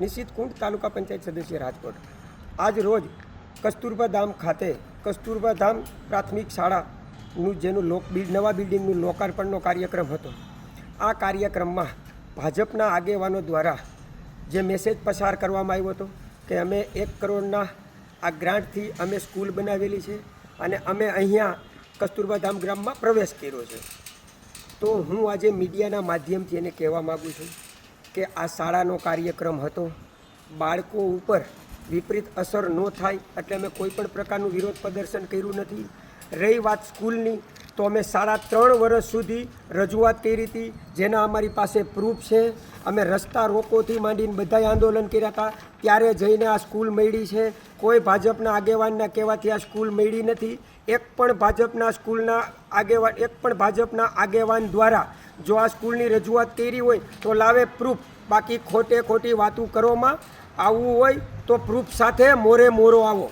નિશ્ચિત કુંડ તાલુકા પંચાયત સદસ્ય રાજકોટ. આજ રોજ કસ્તુરબા ધામ ખાતે કસ્તુરબા ધામ પ્રાથમિક શાળાનું જેનું લોક બિલ્ડ, નવા બિલ્ડિંગનું લોકાર્પણનો કાર્યક્રમ હતો. આ કાર્યક્રમમાં ભાજપના આગેવાનો દ્વારા જે મેસેજ પસાર કરવામાં આવ્યો હતો કે અમે એક કરોડના આ ગ્રાન્ટથી અમે સ્કૂલ બનાવેલી છે અને અમે અહીંયા કસ્તુરબા ધામ ગ્રામમાં પ્રવેશ કર્યો છે. તો હું આજે મીડિયાના માધ્યમથી એને કહેવા માગું છું કે આ શાળાનો કાર્યક્રમ હતો. બાળકો ઉપર વિપરીત અસર ન થાય એટલે અમે કોઈ પણ પ્રકારનું વિરોધ પ્રદર્શન કર્યું નથી. રહી વાત સ્કૂલની, તો અમે સાડા ત્રણ વર્ષ સુધી રજૂઆત કરી હતી. જેના અમારી પાસે પ્રૂફ છે. અમે રસ્તા રોકોથી માંડીને બધાય આંદોલન કર્યા હતા. ત્યારે જઈને આ સ્કૂલ મળી છે. કોઈ ભાજપના આગેવાનના કહેવાથી આ સ્કૂલ મળી નથી. એક પણ ભાજપના સ્કૂલના આગેવાન એક પણ ભાજપના આગેવાન દ્વારા જો આ સ્કૂલની રજૂઆત કરી હોય, તો લાવે પ્રૂફ બાકી ખોટે ખોટી વાતું કરવામાં આવવું હોય તો પ્રૂફ સાથે મોરે મોરો આવો.